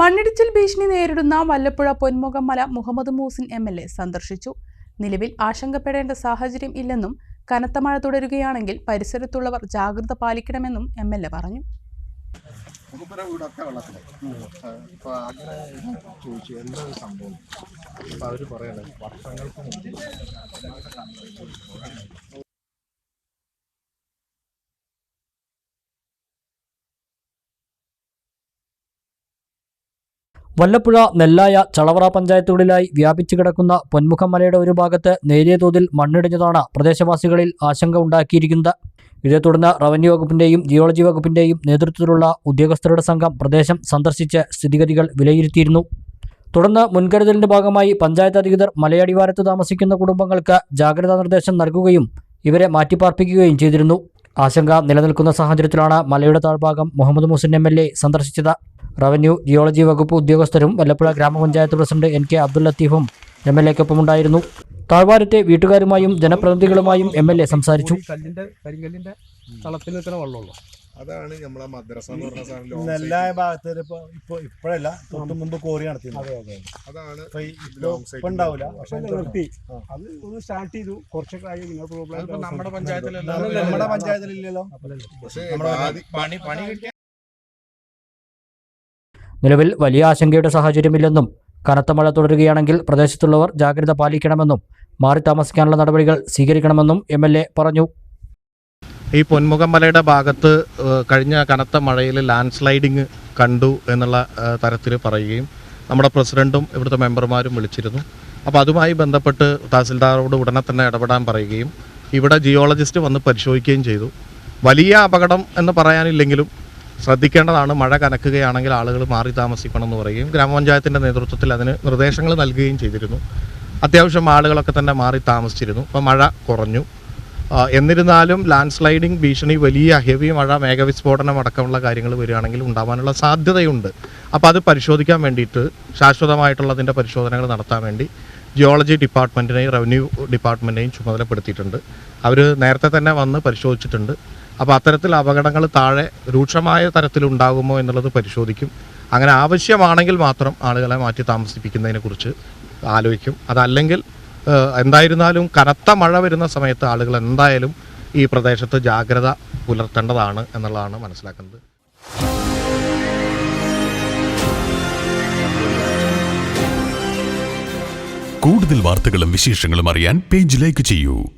മണ്ണിടിച്ചിൽ ഭീഷണി നേരിടുന്ന വല്ലപ്പുഴ പൊന്മുഖം മല Muhammed Muhsin M L A സന്ദർശിച്ചു. നിലവിൽ ആശങ്കപ്പെടേണ്ട സാഹചര്യം ഇല്ലെന്നും കനത്ത മഴ തുടരുകയാണെങ്കിൽ പരിസരത്തുള്ളവർ ജാഗ്രത പാലിക്കണമെന്നും എം എൽ എ പറഞ്ഞു. വല്ലപ്പുഴ നെല്ലായ ചളവറ പഞ്ചായത്തുകളിലായി വ്യാപിച്ചു കിടക്കുന്ന പൊന്മുഖം മലയുടെ ഒരു ഭാഗത്ത് നേരിയ തോതിൽ മണ്ണിടിഞ്ഞതാണ് പ്രദേശവാസികളിൽ ആശങ്ക ഉണ്ടാക്കിയിരിക്കുന്നത്. ഇതേ തുടർന്ന് റവന്യൂ വകുപ്പിന്റെയും ജിയോളജി വകുപ്പിന്റെയും നേതൃത്വത്തിലുള്ള ഉദ്യോഗസ്ഥരുടെ സംഘം പ്രദേശം സന്ദർശിച്ച് സ്ഥിതിഗതികൾ വിലയിരുത്തിയിരുന്നു. തുടർന്ന് മുൻകരുതലിന്റെ ഭാഗമായി പഞ്ചായത്ത് അധികൃതർ മലയടിവാരത്ത് താമസിക്കുന്ന കുടുംബങ്ങൾക്ക് ജാഗ്രതാ നിർദ്ദേശം നൽകുകയും ഇവരെ മാറ്റിപ്പാർപ്പിക്കുകയും ചെയ്തിരുന്നു. ആശങ്ക നിലനിൽക്കുന്ന സാഹചര്യത്തിലാണ് മലയുടെ താഴ്ഭാഗം Muhammad Muhsin M L A സന്ദർശിച്ചത്. റവന്യൂ ജിയോളജി വകുപ്പ് ഉദ്യോഗസ്ഥരും Vallappuzha grama panchayat president N K Abdul ലത്തീഫും M L എക്കൊപ്പമുണ്ടായിരുന്നു. താഴ്വാരത്തെ വീട്ടുകാരുമായും ജനപ്രതിനിധികളുമായും എം എൽ എ സംസാരിച്ചു. കല്ലിന്റെ കരിങ്കല്ലിന്റെ തളത്തിൽ വെള്ളമുള്ളൂ. അതാണ് നമ്മളെ മദ്രസ എന്ന് പറഞ്ഞ സാധനം എല്ലാ ഭാഗത്തും ഇപ്പൊ ഇപ്പൊ ഇപ്പോഴല്ല തൊട്ട് മുമ്പ് കോറി നടത്തിയത് അതാണ് ഇപ്പൊ ഉണ്ടാവില്ല. പക്ഷെ നിർത്തി. അത് ഒന്ന് സ്റ്റാർട്ട് ചെയ്തു. കുറച്ചൊക്കെ ആയി നമ്മുടെ പഞ്ചായത്തിലല്ല? നമ്മുടെ പഞ്ചായത്തിലില്ലല്ലോ. പണി പണി കിട്ടിയ നിലവിൽ വലിയ ആശങ്കയുടെ സാഹചര്യമില്ലെന്നും കനത്ത മഴ തുടരുകയാണെങ്കിൽ പ്രദേശത്തുള്ളവർ ജാഗ്രത പാലിക്കണമെന്നും മാറി താമസിക്കാനുള്ള നടപടികൾ സ്വീകരിക്കണമെന്നും എം പറഞ്ഞു. ഈ പൊന്മുഖമലയുടെ ഭാഗത്ത് കഴിഞ്ഞ കനത്ത മഴയിൽ ലാൻഡ് സ്ലൈഡിങ് കണ്ടു എന്നുള്ള തരത്തിൽ പറയുകയും നമ്മുടെ പ്രസിഡന്റും ഇവിടുത്തെ മെമ്പർമാരും വിളിച്ചിരുന്നു. അപ്പോൾ അതുമായി ബന്ധപ്പെട്ട് തഹസിൽദാറോട് ഉടനെ തന്നെ ഇടപെടാൻ പറയുകയും ഇവിടെ ജിയോളജിസ്റ്റ് വന്ന് പരിശോധിക്കുകയും ചെയ്തു. വലിയ അപകടം എന്ന് പറയാനില്ലെങ്കിലും ശ്രദ്ധിക്കേണ്ടതാണ് മഴ കനക്കുകയാണെങ്കിൽ ആളുകൾ മാറി താമസിക്കണം എന്ന് പറയുകയും ഗ്രാമപഞ്ചായത്തിന്റെ നേതൃത്വത്തിൽ അതിന് നിർദ്ദേശങ്ങൾ നൽകുകയും ചെയ്തിരുന്നു. അത്യാവശ്യം ആളുകളൊക്കെ തന്നെ മാറി താമസിച്ചിരുന്നു. അപ്പോൾ മഴ കുറഞ്ഞു. എന്നിരുന്നാലും ലാൻഡ് സ്ലൈഡിംഗ് ഭീഷണി വലിയ ഹെവി മഴ മേഘവിസ്ഫോടനം അടക്കമുള്ള കാര്യങ്ങൾ വരികയാണെങ്കിൽ ഉണ്ടാവാനുള്ള സാധ്യതയുണ്ട്. അപ്പോൾ അത് പരിശോധിക്കാൻ വേണ്ടിയിട്ട് ശാശ്വതമായിട്ടുള്ളതിന്റെ പരിശോധനകൾ നടത്താൻ വേണ്ടി ജിയോളജി ഡിപ്പാർട്ട്മെന്റിനെയും റവന്യൂ ഡിപ്പാർട്ട്മെന്റിനെയും ചുമതലപ്പെടുത്തിയിട്ടുണ്ട്. അവർ നേരത്തെ തന്നെ വന്ന് പരിശോധിച്ചിട്ടുണ്ട്. അപ്പോൾ അത്തരത്തിൽ അപകടങ്ങൾ താഴെ രൂക്ഷമായ തരത്തിലുണ്ടാകുമോ എന്നുള്ളത് പരിശോധിക്കും. അങ്ങനെ ആവശ്യമാണെങ്കിൽ മാത്രം ആളുകളെ മാറ്റി താമസിപ്പിക്കുന്നതിനെക്കുറിച്ച് ആലോചിക്കും. അതല്ലെങ്കിൽ എന്തായിരുന്നാലും കനത്ത മഴ വരുന്ന സമയത്ത് ആളുകൾ എന്തായാലും ഈ പ്രദേശത്ത് ജാഗ്രത പുലർത്തേണ്ടതാണ് എന്നുള്ളതാണ് മനസ്സിലാക്കുന്നത്. കൂടുതൽ വാർത്തകളും വിശേഷങ്ങളും അറിയാൻ പേജ് ലൈക്ക് ചെയ്യൂ.